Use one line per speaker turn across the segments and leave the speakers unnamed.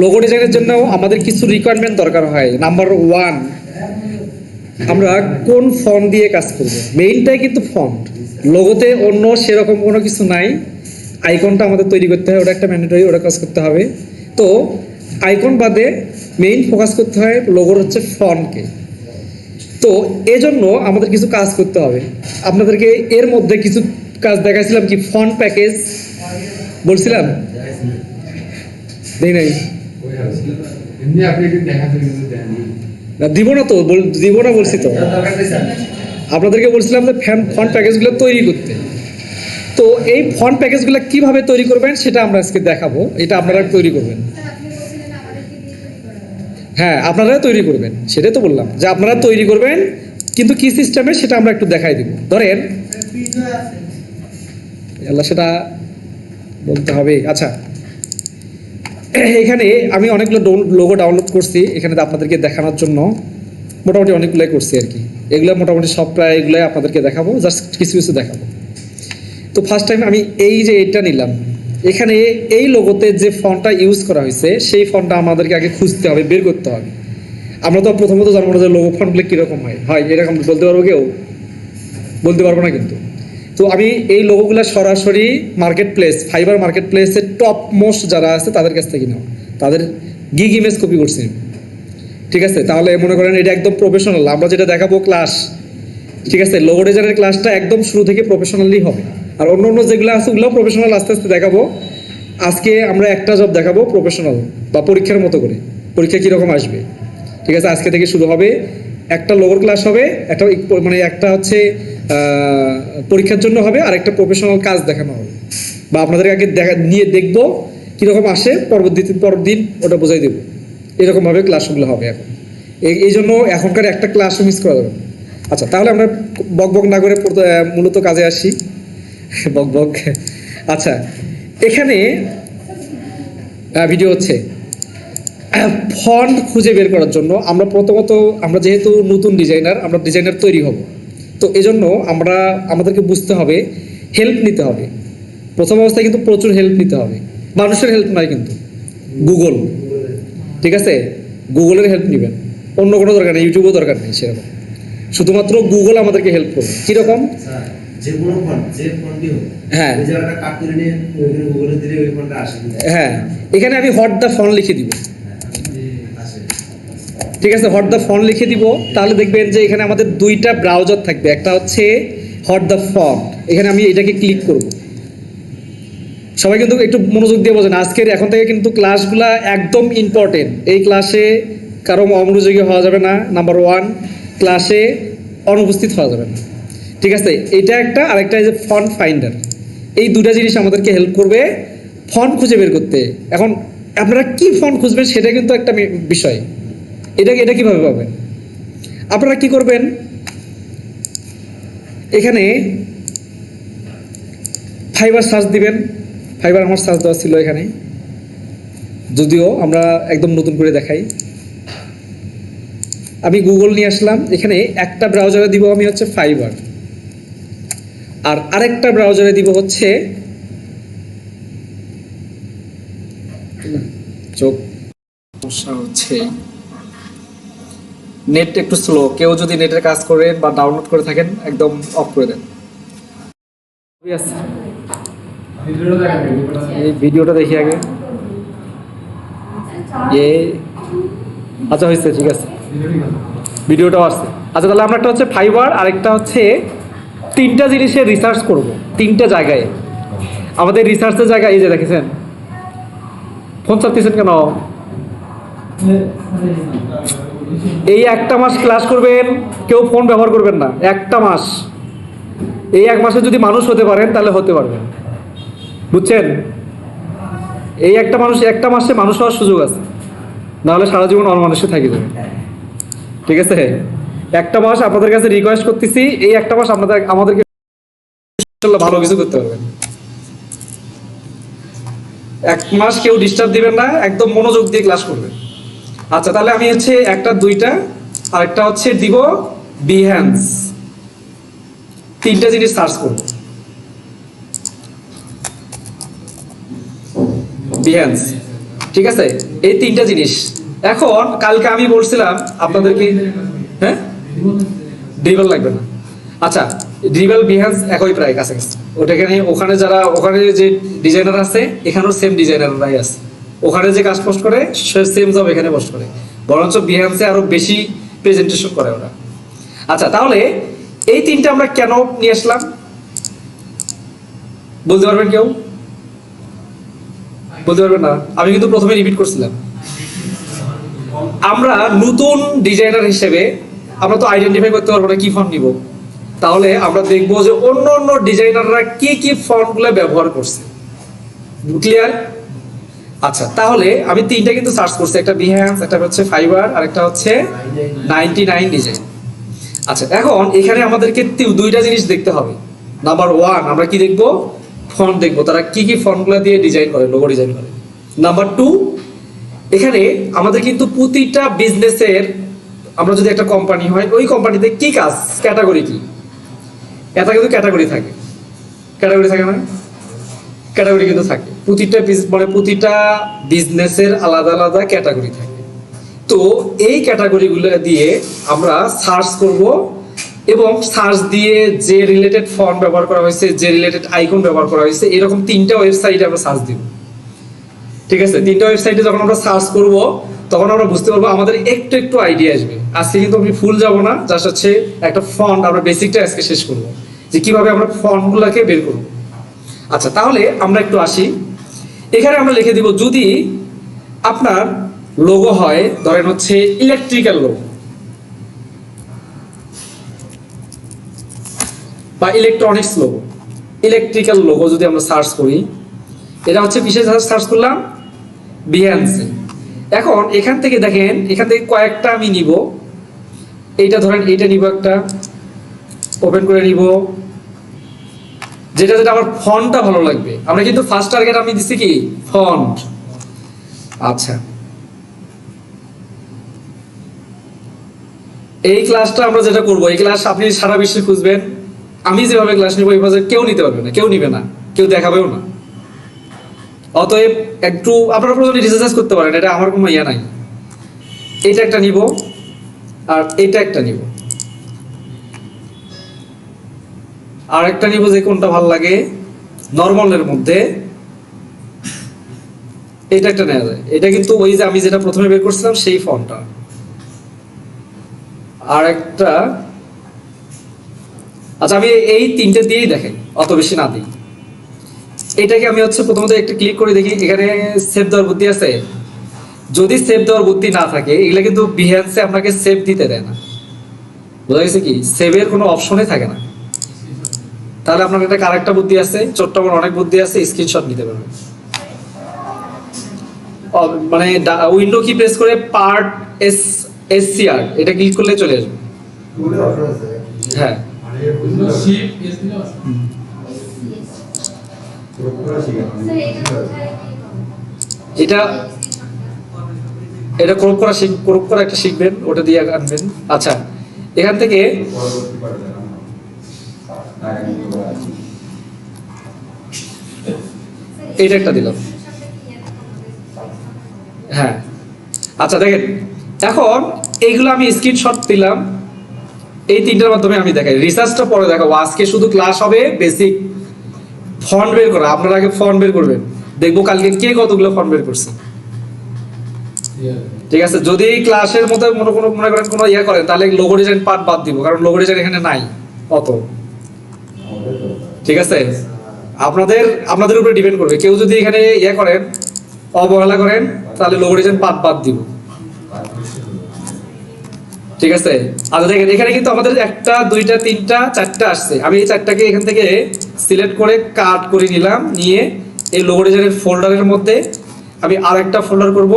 Logo ডিজাইনের জন্য আমাদের কিছু রিকোয়ারমেন্ট দরকার হয়। নাম্বার ওয়ান আমরা কোন ফন্ট দিয়ে কাজ করব? মেইনটাই কিন্তু ফন্ট লোগোতে অন্য সেরকম কোনো কিছু নাই। আইকনটা আমাদের তৈরি করতে হয় ওটা একটা ম্যান্ডেটরি ওটা কাজ করতে হবে। তো আইকন বাদে মেইন ফোকাস করতে হয় লোগোর হচ্ছে ফন্টকে তো এজন্য আমাদের কিছু কাজ করতে হবে। আপনাদেরকে এর মধ্যে কিছু কাজ দেখাইছিলাম কি? ফন্ট প্যাকেজ বলছিলাম? দেই নাই।
এমনি আপনি
দিব না তো দিব না বলছি তো। আপনাদেরকে বলছিলাম যে ফ্যান ফন্ট প্যাকেজগুলো তৈরি করতে। তো এই ফন্ট প্যাকেজগুলো কীভাবে তৈরি করবেন সেটা আমরা আজকে দেখাবো। এটা আপনারা তৈরি করবেন। হ্যাঁ আপনারা তৈরি করবেন, সেটাই তো বললাম। যে আপনারা তৈরি করবেন, কিন্তু কি সিস্টেমে সেটা আমরা একটু দেখাই দিব। ধরেন, আল্লাহ সেটা বলতে হবে। আচ্ছা এখানে আমি অনেকগুলো লোগো ডাউনলোড করছি, এখানে আপনাদেরকে দেখানোর জন্য। মোটামুটি অনেকগুলোই করছি আর কি। এগুলো মোটামুটি সব প্রায় এগুলোই আপনাদেরকে দেখাবো জাস্ট কিছু কিছু দেখাবো। তো ফার্স্ট টাইম আমি এই যে এটা নিলাম, এখানে এই লোগোতে যে ফন্টটা ইউজ করা হয়েছে, সেই ফন্টটা আমাদেরকে আগে খুঁজতে হবে, বের করতে হবে। আমরা তো প্রথমত জানব না যে লোগো ফন্টগুলো কীরকম হয়। হয়, এরকম বলতে পারব কেউ? বলতে পারব না কিন্তু। তো আমি এই লোগোগুলো সরাসরি মার্কেট প্লেস ফাইবার মার্কেট প্লেসের টপ মোস্ট যারা আছে তাদের কাছ থেকে নাও। তাদের গিগ ইমেজ কপি করছি। ঠিক আছে? তাহলে মনে করেন এটা একদম প্রফেশনাল আমরা যেটা দেখাবো ক্লাস ঠিক আছে? লোগো ডিজাইনের ক্লাসটা একদম শুরু থেকে প্রফেশনালি হবে। আর অন্য অন্য যেগুলো আছে ওগুলো প্রফেশনাল আস্তে আস্তে দেখাবো। আজকে আমরা একটা জব দেখাবো প্রফেশনাল বা পরীক্ষার মতো করে। পরীক্ষা কীরকম আসবে? ঠিক আছে? আজকে থেকে শুরু হবে। একটা লোয়ার ক্লাস হবে। একটা মানে একটা হচ্ছে পরীক্ষার জন্য হবে আর একটা প্রফেশনাল কাজ দেখানো হবে। বা আপনাদের আগে দেখা, নিয়ে দেখব কীরকম আসে, পরবর্তী পরের দিন ওটা বোঝাই দেবো। এরকমভাবে ক্লাসগুলো হবে এখন। এই এই জন্য এখনকার একটা ক্লাসও মিস করা যাবে আচ্ছা তাহলে আমরা বক বক না করে মূলত কাজে আসি। বক বক। আচ্ছা এখানে ভিডিও হচ্ছে। ফন্ট খুঁজে বের করার জন্য আমরা প্রথমত, আমরা যেহেতু নতুন ডিজাইনার আমরা ডিজাইনার তৈরি হব। তো এজন্য আমরা আমাদেরকে বুঝতে হবে হেল্প নিতে হবে। প্রথম অবস্থায় কিন্তু প্রচুর হেল্প নিতে হবে। মানুষের হেল্প নয় কিন্তু। গুগল ঠিক আছে? গুগলের হেল্প নেবেন। অন্য কোনো দরকার নেই ইউটিউবও দরকার নেই সেরকম। শুধুমাত্র গুগল আমাদেরকে হেল্প করবে। কীরকম হ্যাঁ। হ্যাঁ। এখানে আমি হট দ্য ফন্ট লিখে দিব। ঠিক আছে, হট দ্য ফন্ট লিখে দিব। তাহলে দেখবেন যে এখানে আমাদের দুইটা ব্রাউজার থাকবে। একটা হচ্ছে হট দ্য ফন্ট এখানে আমি এটাকে ক্লিক করব। সবাই কিন্তু একটু মনোযোগ দিয়ে বোঝেন। আজকের এখন থেকে কিন্তু ক্লাসগুলা একদম ইম্পর্টেন্ট এই ক্লাসে কারও অমনোযোগী হওয়া যাবে না। নাম্বার ওয়ান ক্লাসে অনুপস্থিত হওয়া যাবে না। ঠিক আছে, এটা একটা, আরেকটা এই যে ফন্ট ফাইন্ডার এই দুটা জিনিস আমাদেরকে হেল্প করবে ফন্ট খুঁজে বের করতে। এখন আপনারা কি ফন্ট খুঁজবেন সেটা কিন্তু একটা বিষয়। এটা এটা কীভাবে পাবেন? আপনারা কি করবেন? এখানে ফাইবার সার্চ দিবেন। ফাইবার আমার সার্চ দেওয়া ছিল এখানে। যদিও আমরা একদম নতুন করে দেখাই। আমি গুগল নিয়ে আসলাম। এখানে একটা ব্রাউজারে দিব আমি হচ্ছে ফাইবার আর আরেকটা ব্রাউজারে দিব হচ্ছে চোখ। সমস্যা হচ্ছে নেট একটু স্লো কেউ যদি নেটের কাজ করেন বা ডাউনলোড করে থাকেন একদম অফ করে দেন।
ভিডিওটা
এই ভিডিওটা দেখি আগে। এ আচ্ছা হয়েছে ঠিক আছে। ভিডিওটাও আসছে। আচ্ছা তাহলে আমরা একটা হচ্ছে ফাইবার আরেকটা হচ্ছে তিনটা জিনিসের রিসার্চ করব তিনটা জায়গায়। আমাদের রিসার্চের জায়গায় এই যে দেখেছেন? ফোন চাপতেছেন কেন? এই একটা মাস ক্লাস করবেন, কেউ ফোন ব্যবহার করবেন না। একটা মাস। এই এক মাসে যদি মানুষ হতে পারেন, তাহলে হতে পারবেন বুঝছেন? এই একটা মানুষ একটা মাসে মানুষ হওয়ার সুযোগ আছে। নাহলে সারা জীবন অনমানুষে থাকি যাবে। ঠিক আছে? একটা মাস আপনাদের কাছে রিকোয়েস্ট করতেছি, এই একটা মাস আপনাদের, আমাদেরকে ভালো কিছু করতে পারবেন। এক মাস কেউ ডিস্টার্ব দিবেন না, একদম মনোযোগ দিয়ে ক্লাস করবেন। আচ্ছা তাহলে আমি হচ্ছে একটা, দুইটা আর একটা হচ্ছে দিব বিহ্যান্স তিনটা জিনিস সার্চ করব। বিহ্যান্স ঠিক আছে? এই তিনটা জিনিস। এখন কালকে আমি বলছিলাম আপনাদেরকে হ্যাঁ? ড্রিবল লাগবে না। আচ্ছা ড্রিবল বিহান্স একই প্রায় কাছাকাছি। ওটাখানে ওখানে যারা, ওখানে যে ডিজাইনার আছে, এখানেও সেম ডিজাইনাররাই আছে। ওখানে যে কাজ পোস্ট করে সেম জব এখানে পোস্ট করে। বরঞ্চ বিহান্সে আরও বেশি প্রেজেন্টেশন করে ওরা। আচ্ছা তাহলে এই তিনটা আমরা কেন নিয়ে আসলাম? বলতে পারবেন কেউ? বলতে পারবেন না? আমি কিন্তু প্রথমে রিপিট করছিলাম। আমরা নতুন ডিজাইনার হিসেবে আমরা তো আইডেন্টিফাই করতে পারব না কি ফন্ট নিব। তাহলে আমরা দেখব যে অন্য অন্য ডিজাইনাররা কি কি ফন্টগুলো ব্যবহার করছে। ক্লিয়ার আচ্ছা তাহলে আমি তিনটা কিন্তু সার্চ করছি। একটা বিহ্যান্স একটা হচ্ছে ফাইবার আর একটা হচ্ছে নাইনটি নাইন ডিজাইন আচ্ছা এখন এখানে আমাদেরকে দুইটা জিনিস দেখতে হবে। নাম্বার ওয়ান আমরা কি দেখব? ফন্ট দেখব। তারা কি কি ফন্টগুলো দিয়ে ডিজাইন করে লোগো ডিজাইন করে। নাম্বার টু এখানে আমাদের কিন্তু প্রতিটা বিজনেসের আমরা যদি একটা কোম্পানি হয়, ওই কোম্পানিতে কি কাজ? ক্যাটাগরি কি? এটা কিন্তু ক্যাটাগরি থাকে। ক্যাটাগরি থাকে না ক্যাটাগরি কিন্তু থাকে। প্রতিটা মানে প্রতিটা বিজনেসের আলাদা আলাদা ক্যাটাগরি থাকে। তো এই ক্যাটাগরিগুলো দিয়ে আমরা সার্চ করব এবং সার্চ দিয়ে যে রিলেটেড ফর্ম ব্যবহার করা হয়েছে, যে রিলেটেড আইকন ব্যবহার করা হয়েছে, এরকম তিনটা ওয়েবসাইটে আমরা সার্চ দিব। ঠিক আছে? তিনটা ওয়েবসাইটে যখন আমরা সার্চ করব, তখন আমরা বুঝতে পারব আমাদের একটু একটু আইডিয়া আসবে। আজকে কিন্তু আমি ফুল যাব না জাস্ট হচ্ছে একটা ফন্ট আমরা বেসিকটা আজকে শেষ করব। যে কীভাবে আমরা ফন্টগুলোকে বের করব। আচ্ছা তাহলে আমরা একটু আসি। এখানে আমরা লিখে দিব, যদি আপনার লোগো হয়, ধরেন হচ্ছে ইলেকট্রিক্যাল লোগো বা ইলেকট্রনিক্স লোগো ইলেকট্রিক্যাল লোগো যদি আমরা সার্চ করি, এটা হচ্ছে বিশেষ সার্চ করলাম? বিহান্সে এখন এখান থেকে দেখেন, এখান থেকে কয়েকটা আমি নিব। এইটা ধরেন, এইটা নিব একটা। ওপেন করে নিব। যেটা যেটা আমার ফন্টটা ভালো লাগবে। আমরা কিন্তু ফার্স্ট টার্গেট আমি দিছি কি? ফন্ট আচ্ছা। এই ক্লাসটা আমরা যেটা করব, এই ক্লাস আপনি সারা বিশ্বে খুঁজবেন। আমি যেভাবে ক্লাস নিব এইভাবে কেউ নিতে পারবে না, কেউ নিবে না, কেউ দেখাবেও না। অতএব একটু আপনারা প্রথমে রিসার্চ করতে পারেন, এটা আমার কোনো ইয়া নাই। এটা একটা নিব, আর এটা একটা নিব। আর একটা যে কোনটা ভালো লাগে। নর্মালের মধ্যে। এটা একটা নেওয়া যায়। এটা কিন্তু ওই যে আমি যেটা প্রথমে বের করছিলাম, সেই ফর্মটা। আর একটা আচ্ছা আমি এই তিনটে দিয়েই দেখাই, অত বেশি না দিই। এটাকে আমি হচ্ছে প্রথমত একটা ক্লিক করে দেখি, এখানে সেভ দেওয়ার বুদ্ধি আছে? যদি সেভ দেওয়ার বুদ্ধি না থাকে, এগুলা কিন্তু বিহেন্সে আপনাকে সেভ দিতে দেয় না। বোঝা গেছে কি? সেভের কোনো অপশনই থাকে না। তাহলে আপনার একটা আরেকটা বুদ্ধি আছে, ছোট্ট বড় অনেক বুদ্ধি আছে স্ক্রিনশট নিতে পারবেন। মানে উইন্ডো কি প্রেস করে part S S C R এটা ক্লিক করলে চলে আসবে। হ্যাঁ। এটা এটা ক্রপ করা শিখ ক্রপ করা একটা শিখবেন, ওটা দিয়ে আনবেন। আচ্ছা এখান থেকে এইটা একটা দিলাম। হ্যাঁ। আচ্ছা দেখেন এখন এইগুলো আমি স্ক্রিনশট দিলাম। এই তিনটার মাধ্যমে আমি দেখাই। রিসার্চটা পরে দেখাবো। আজকে শুধু ক্লাস হবে বেসিক ফন্ট বের করা। আপনারা আগে ফন্ট বের করবেন। দেখব কালকে কে কতগুলো ফন্ট বের করছে। ঠিক আছে? যদি ক্লাসের মধ্যে মনে কোনো মনে করেন কোনো ইয়ে করেন তাহলে লোগো ডিজাইন পার্ট বাদ দিব কারণ লোগো ডিজাইন এখানে নাই। অত। ঠিক আছে? আপনাদের আপনাদের উপরে ডিপেন্ড করবে। কেউ যদি এখানে ইয়ে করেন অবহেলা করেন তাহলে লোগো ডিজাইন পার্ট বাদ দিব। ঠিক আছে? আচ্ছা দেখেন, এখানে কিন্তু আমাদের একটা, দুইটা, তিনটা, চারটা আসছে। আমি এই চারটাকে এখান থেকে সিলেক্ট করে কাট করে নিলাম, নিয়ে এই লোগো ডিজাইনের ফোল্ডারের মধ্যে আমি আর একটা ফোল্ডার করব।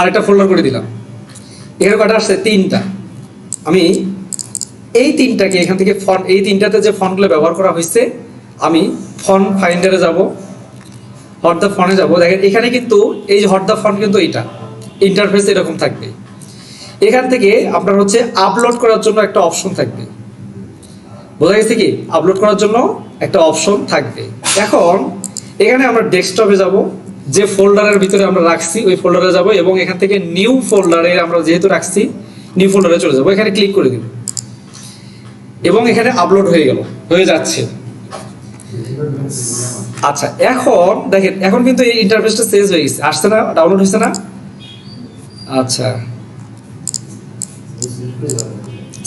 আরেকটা ফোল্ডার করে দিলাম। এখানে কটা আসছে তিনটা। আমি এই তিনটাকে এখান থেকে ফন্ট এই তিনটাতে যে ফন্টগুলো ব্যবহার করা হয়েছে, আমি ফন্ট ফাইন্ডারে যাব হট দ্য ফন্টে যাব। দেখেন, এখানে কিন্তু এই যে হট দ্য ফন্ট কিন্তু এইটা ইন্টারফেস এরকম থাকবে। এখান থেকে আপনার হচ্ছে আপলোড করার জন্য একটা অপশন থাকবে। বোঝা গেছে কি? আপলোড করার জন্য একটা অপশন থাকবে। এখন, এখানে আমরা ডেস্কটপে যাব। যে ফোল্ডারের ভিতরে আমরা রাখছি, ওই ফোল্ডারে যাব এবং এখান থেকে নিউ ফোল্ডারে আমরা যেহেতু রাখছি, নিউ ফোল্ডারে চলে যাব। এখানে ক্লিক করে দিব এবং এখানে আপলোড হয়ে গেল, হয়ে যাচ্ছে। আচ্ছা এখন দেখেন, এখন কিন্তু এই ইন্টারফেসটা চেঞ্জ হয়ে গেছে। আসছে না? ডাউনলোড হয়েছে না? আচ্ছা।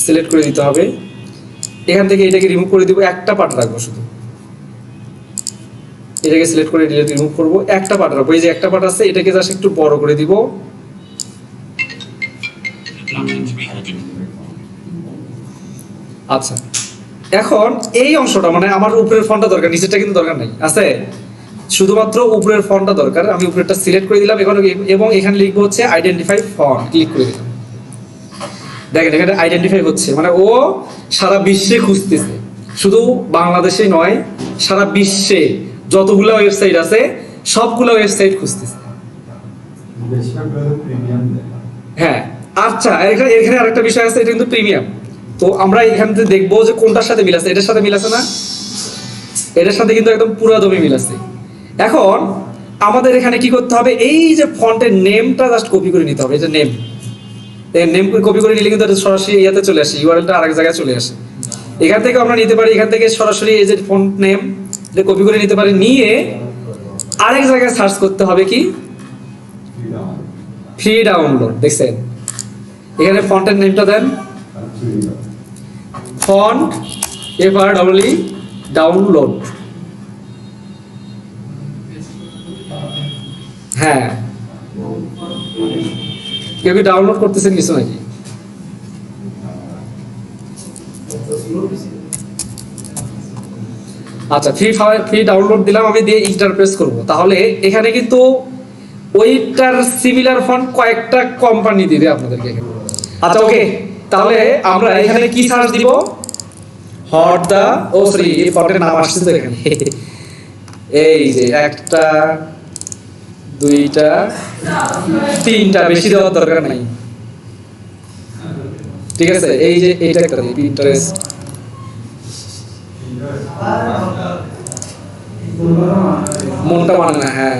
সিলেক্ট করে দিতে হবে। এখান থেকে এটাকে রিমুভ করে দিব। একটা পার্ট রাখব শুধু। এটাকে সিলেক্ট করে ডিলিট রিমুভ করব। একটা পার্ট রাখব। এই যে একটা পার্ট আছে, এটাকে জাস্ট একটু বড় করে দিব। আচ্ছা। এখন এই অংশটা মানে আমার উপরের ফন্টটা দরকার, নিচেরটা কিন্তু দরকার নাই, আছে? শুধুমাত্র উপরের ফন্টটা দরকার, আমি উপরেরটা সিলেক্ট করে দিলাম, এখন এবং এখানে লিখব হচ্ছে আইডেন্টিফাই ফন্ট ক্লিক করে দিলাম। দেখেন, এখানে আইডেন্টিফাই হচ্ছে মানে ও সারা বিশ্বে খুঁজতেছে। শুধু বাংলাদেশে নয়, সারা বিশ্বে। যতগুলো ওয়েবসাইট আছে, সবগুলো ওয়েবসাইট খুঁজতেছে। হ্যাঁ আচ্ছা এখানে এখানে আরেকটা বিষয় আছে, এটা কিন্তু প্রিমিয়াম তো আমরা এখান থেকে দেখব যে কোনটার সাথে মিল আছে। এটার সাথে মিল আছে না? এটার সাথে কিন্তু একদম পুরো দমে মিল আছে। এখন, আমাদের এখানে কি করতে হবে? এই যে ফন্টের নেমটা জাস্ট কপি করে নিতে হবে। এই যে নেম নেম কপি করে নিলে কিন্তু সরাসরি ইয়াতে চলে আসে ইউআরএলটা আরেক জায়গায় চলে আসে। এখান থেকে আমরা নিতে পারি, এখান থেকে সরাসরি এই যে ফন্ট নেম এটা কপি করে নিতে পারি নিয়ে আরেক জায়গায় সার্চ করতে হবে কি? ফ্রি ডাউনলোড, দেখছেন? এখানে ফন্টের নেমটা দেন। ফন্ট এফআর ডবলি ডাউনলোড। হ্যাঁ। কেউ কি ডাউনলোড করতেছেন কিছু নাকি? আচ্ছা ফ্রি ফ্রি ডাউনলোড দিলাম আমি দিয়ে ইন্টারপ্রেস করব। তাহলে এখানে কিন্তু ওইটার সিমিলার ফন্ট কয়েকটা কোম্পানি দিবে আপনাদেরকে আচ্ছা ওকে তাহলে আমরা এখানে কি সার্চ দিব? হট দা ও সরি এই ফন্টের নাম আসছে তো এখানে। এই যে একটা দুইটা তিনটা বেশি দেওয়ার দরকার নাই। ঠিক আছে এই যে এইটা একটা পিন্টারেস্ট মনটা মানে না হ্যাঁ।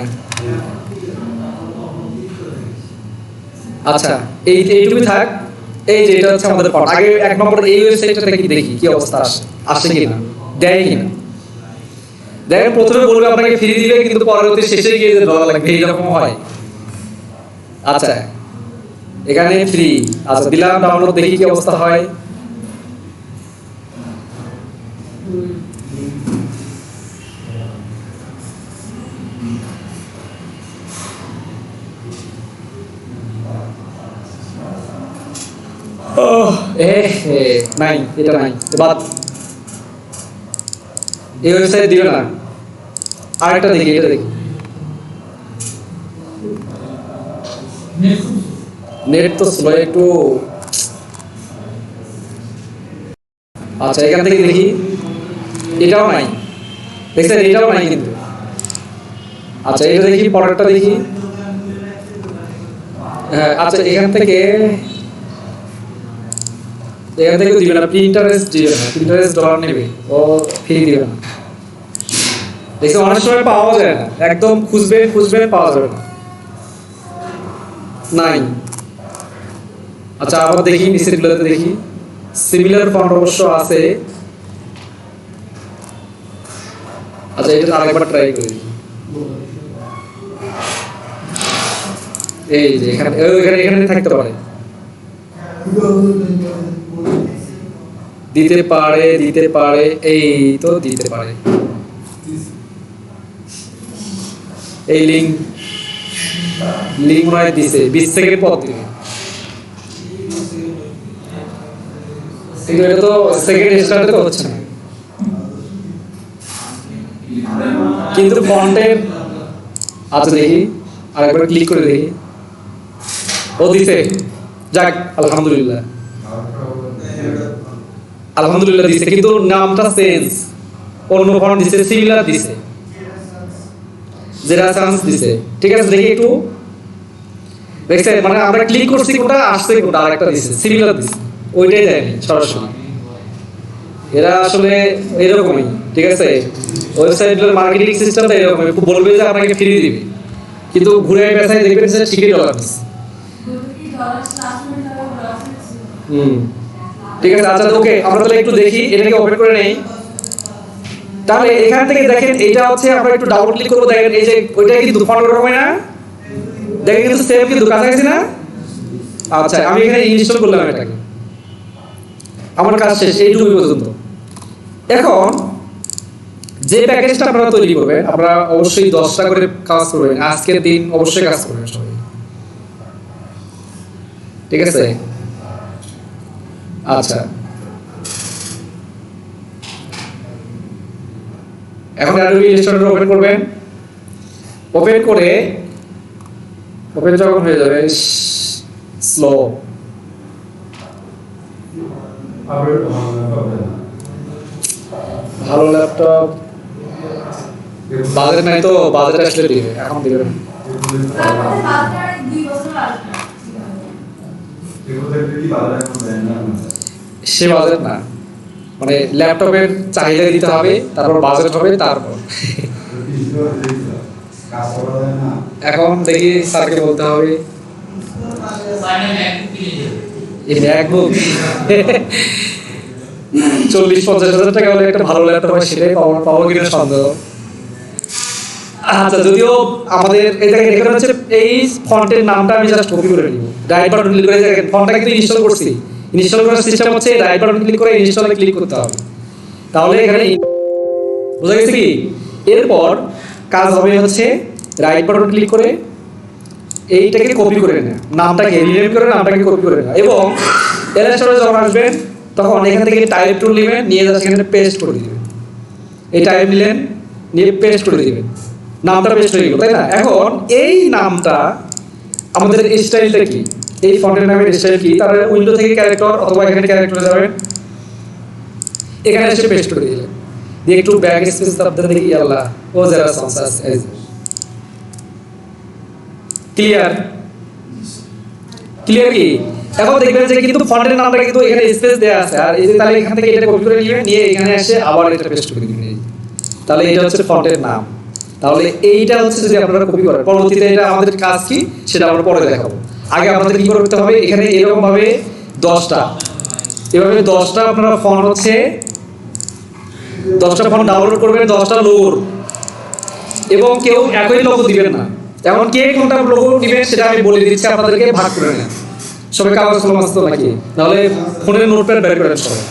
আচ্ছা এই এইটুকু থাক, এই যে এটা হচ্ছে আমাদের পট আগে এক নম্বর এই ওয়েবসাইটটা দেখি দেখি কি অবস্থা আসে আসে কিনা, দেয় কিনা। দেখেন প্রথমে বলবে আপনাকে ফ্রি দিবে, কিন্তু পরবর্তী শেষে গিয়ে যে ডলার লাগবে এইরকম হয়। আচ্ছা এখানে ফ্রি আচ্ছা দিলাম ডাউনলোড দেখি কি অবস্থা হয়। ওহ, এ হে, নাই এটা নাই বাদ এই ওয়েবসাইটে দিবে না আরেকটা দেখি এটা দেখি নেট তো স্লো একটু আচ্ছা এখান থেকে দেখি এটাও নাই। দেখছেন, এটাও নাই কিন্তু। আচ্ছা এটা দেখি, পরেরটা দেখি। হ্যাঁ আচ্ছা এখান থেকে এখান থেকে দিবে না প্রিন্টারেস্ট দিবে না ডলার নেবে, ও ফ্রি দিবে না। দেখছি অনেক সময় পাওয়া যায় না, একদম খুঁজবে খুঁজবে, পাওয়া যাবে না। নাই। আচ্ছা আবার দেখি নিচেরগুলোতে দেখি। সিমিলার ফন্ট অবশ্য আছে। আচ্ছা এটা আরেকবার ট্রাই করে। এই যে, এখানে এখানে এখানে থাকতে পারে। দিতে পারে দিতে পারে, এই তো দিতে পারে। এই লিঙ্ক লিঙ্ক মনে দিছে, বিশ সেকেন্ড পর দিবে। তো সেকেন্ড তো হচ্ছে না। কিন্তু ফন্টের আচ্ছা দেখি, আরেকবার ক্লিক করে দেখি। ও দিছে। যাক, আলহামদুলিল্লাহ। আলহামদুলিল্লাহ দিছে, কিন্তু নামটা চেঞ্জ অন্য ফন্ট দিছে সিমিলার দিছে। যেটা চান্স দিছে। ঠিক আছে, দেখি একটু। দেখছেন মানে আমরা ক্লিক করছি কোনটা, আসছে কোনটা, আরেকটা দিছে সিমিলার দিছে। ওইটাই দেয়নি, সরাসরি। এরা আসলে এরকমই, ঠিক আছে? ওয়েবসাইটের মার্কেটিং সিস্টেমটা এরকমই। খুব বলবে যে আপনাকে ফ্রি দিবে। কিন্তু ঘুরে পেছায় দেখবেন যে ডলার দিচ্ছে হুম। ঠিক আছে আচ্ছা ওকে, আমরা তাহলে একটু দেখি, এটাকে ওপেন করে নেই। তাহলে এখান থেকে দেখেন, এটা হচ্ছে আমরা একটু ডাবল ক্লিক করব। দেখেন, এই যে ওইটা কিন্তু ওরকমই না? দেখেন কিন্তু সেম কিন্তু কাছাকাছি না? আচ্ছা আমি এখানে ইনস্টল করলাম এটাকে। আমার কাজ শেষ এইটুকু পর্যন্ত। এখন যে প্যাকেজটা আপনারা তৈরি করবেন, আপনারা অবশ্যই দশটা করে কাজ করবেন। আজকের দিন অবশ্যই কাজ করবেন সবাই। ঠিক আছে? আচ্ছা। এখন অ্যাডোবি ইলাস্ট্রেটর ওপেন করবেন। ওপেন করে ওপেন যখন হয়ে যাবে স্লো
হবে
ভালো ল্যাপটপ বাজারে নাই তো, বাজারে আসলে দিবে এখন দিবে না সে বাজেট না। মানে ল্যাপটপের চাহিদা দিতে হবে, তারপর বাজেট হবে, তারপর। এখন দেখি স্যারকে বলতে হবে। এই ম্যাকবুক চল্লিশ, পঞ্চাশ হাজার টাকা হলে একটা ভালো ল্যাপটপ হয়, সেটাই পাবো পাবো কিনা সন্দেহ। আচ্ছা যদিও আমাদের দেখেন, এখানে হচ্ছে এই ফন্টের নামটা আমি জাস্ট কপি করে নিব। রাইট বাটন ক্লিক করে ফন্টটা কিন্তু ইনস্টল করছি। ইনস্টল করার সিস্টেম হচ্ছে রাইট বাটন ক্লিক করে ইনস্টলে ক্লিক করতে হবে। তাহলে এখানে বোঝা গেছে কি? এরপর কাজ হবে হচ্ছে রাইট বাটন ক্লিক করে এইটাকে কপি করে নেওয়া। নামটাকে রিনেম করে, নামটাকে কপি করে নেওয়া। এবং এলাস্টারে যখন আসবেন তখন এখান থেকে টাইপ টুল নেবেন, নিয়ে যাচ্ছে এখানে পেস্ট করে দিবেন। এই টাইপ নিলেন, নিয়ে পেস্ট করে দিবেন। নামটা পেস্ট হয়ে গেল, তাই না? এখন এই নামটা আমাদের স্টাইলটা কি? এই ফন্টের নামের স্টাইল কি? তার উইন্ডো থেকে ক্যারেক্টার অথবা এখানে ক্যারেক্টারে যাবেন। এখানে এসে পেস্ট করে দিলেন। দিয়ে একটু ব্যাক স্পেস আপনাদের দেখি আল্লাহ ও যারা সংসার ক্লিয়ার ক্লিয়ার কি? এখন দেখবেন যে কিন্তু ফন্টের নামটা কিন্তু এখানে স্পেস দেওয়া আছে। আর এই যে তাহলে এখান থেকে এটা কপি করে নিয়ে নিয়ে এখানে এসে আবার এটা পেস্ট করে দিবেন। তাহলে এটা হচ্ছে ফন্টের নাম। তাহলে এইটা হচ্ছে যদি আপনারা কপি করেন, পরবর্তীতে এটা আমাদের কাজ কি? সেটা আমরা পরে দেখাবো। আগে আপনাদের কি করতে হবে? এখানে এরকম ভাবে দশটা। এভাবে দশটা আপনারা ফন্ট হচ্ছে, দশটা ফন্ট ডাউনলোড করবেন, দশটা লোগোর এবং কেউ একই লোগো দিবেন না। এমন কে কোনটা লোগো দিবেন সেটা আমি বলে দিচ্ছি, আপনাদেরকে ভাগ করে নেন সবাই কাগজ কলম আসতো নাকি? নাহলে ফোনের নোটপ্যাড বের করেন সবাই।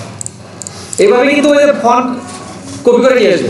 এইভাবে কিন্তু ওই ফন্ট কপি করে নিয়ে আসবে।